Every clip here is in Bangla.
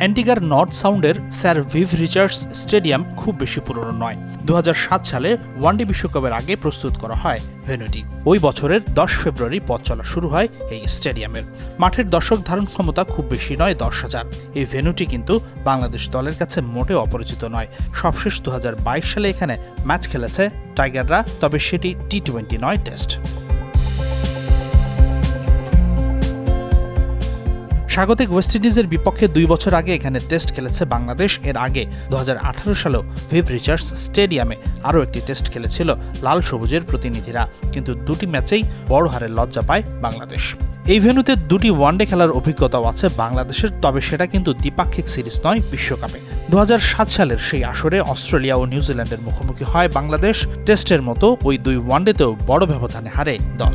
অ্যান্টিগার নর্থ সাউন্ডের স্যার ভিভ রিচার্ডস স্টেডিয়াম খুব বেশি পুরনো নয়। দু সালে ওয়ানডে বিশ্বকাপের আগে প্রস্তুত করা হয় ভেন্যুটি ওই বছরের দশ ফেব্রুয়ারি পথ চলা শুরু হয় এই স্টেডিয়ামের। মাঠের দর্শক ধারণ ক্ষমতা খুব বেশি নয়, দশ হাজার। এই ভেন্যুটি কিন্তু বাংলাদেশ দলের কাছে মোটেও অপরিচিত নয়। সবশেষ দু হাজার বাইশ সালে এখানে ম্যাচ খেলেছে টাইগাররা, তবে সেটি টি টোয়েন্টি নয় টেস্ট। স্বাগতিক ওয়েস্ট ইন্ডিজের বিপক্ষে দুই বছর আগে এখানে টেস্ট খেলেছে বাংলাদেশ। এর আগে দু সালেও ভিভ রিচার্ডস স্টেডিয়ামে আরও একটি টেস্ট খেলেছিল লাল সবুজের প্রতিনিধিরা। কিন্তু দুটি ম্যাচেই বড় হারে লজ্জা পায় বাংলাদেশ। এই ভেন্যুতে দুটি ওয়ানডে খেলার অভিজ্ঞতাও আছে বাংলাদেশের, তবে সেটা কিন্তু দ্বিপাক্ষিক সিরিজ নয়, বিশ্বকাপে। দু হাজার সাত সালের সেই আসরে অস্ট্রেলিয়া ও নিউজিল্যান্ডের মুখোমুখি হয় বাংলাদেশ। টেস্টের মতো ওই দুই ওয়ানডেতেও বড় ব্যবধানে হারে দল।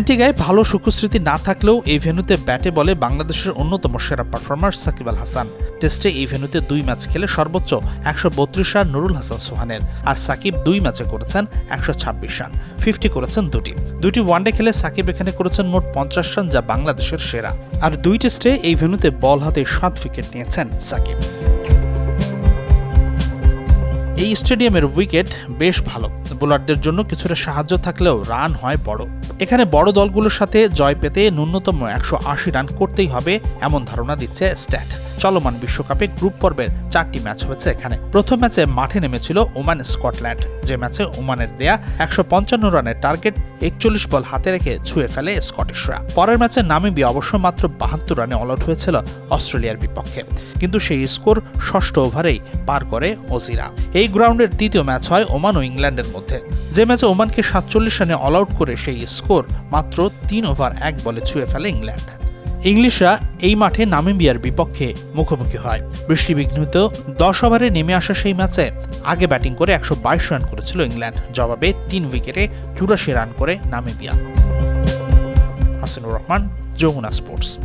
অ্যান্টিগায় ভালো সুখস্মৃতি না থাকলেও এই ভেন্যুতে ব্যাটে বলে বাংলাদেশের অন্যতম সেরা পারফরমার সাকিব আল হাসান। টেস্টে এই ভেন্যুতে দুই ম্যাচ খেলে সর্বোচ্চ একশো বত্রিশ রান নুরুল হাসান সোহানের, আর সাকিব দুই ম্যাচে করেছেন একশো ছাব্বিশ রান, ফিফটি করেছেন দুটি। দুটি ওয়ানডে খেলে সাকিব এখানে করেছেন মোট পঞ্চাশ রান, যা বাংলাদেশের সেরা। আর দুই টেস্টে এই ভেন্যুতে বল হাতে সাত উইকেট নিয়েছেন সাকিব। এই স্টেডিয়ামের উইকেট বেশ ভালো। বোলারদের জন্য কিছুটা সাহায্য থাকলেও রান হয় বড়। এখানে বড় দলগুলোর সাথে জয় পেতে ন্যূনতম একশো আশি রান করতেই হবে এমন ধারণা দিচ্ছে স্ট্যাট। চলমান বিশ্বকাপে গ্রুপ পর্বের চারটি ম্যাচ হয়েছে এখানে। প্রথম ম্যাচে মাঠে নেমেছিল ওমান, স্কটল্যান্ড। যে ম্যাচে ওমানের দেয়া একশো পঞ্চান্ন রানের টার্গেট একচল্লিশ বল হাতে রেখে ছুঁয়ে ফেলে স্কটিশরা। পরের ম্যাচে নামিবিয়া অবশ্য মাত্র বাহাত্তর রানে অল আউট হয়েছিল অস্ট্রেলিয়ার বিপক্ষে। কিন্তু সেই স্কোর ষষ্ঠ ওভারেই পার করে ওজিরা। এই গ্রাউন্ডের দ্বিতীয় ম্যাচ হয় ওমান ও ইংল্যান্ডের মধ্যে। যে ম্যাচে ওমানকে সাতচল্লিশ রানে অল আউট করে সেই স্কোর মাত্র তিন ওভার এক বলে ছুঁয়ে ফেলে ইংল্যান্ড। ইংলিশরা এই মাঠে নামিবিয়ার বিপক্ষে মুখোমুখি হয়। বৃষ্টিবিঘ্নিত দশ ওভারে নেমে আসা সেই ম্যাচে আগে ব্যাটিং করে একশো বাইশ রান করেছিল ইংল্যান্ড। জবাবে তিন উইকেটে চুরাশি রান করে নামিবিয়া। হাসিনুর রহমান, যমুনা স্পোর্টস।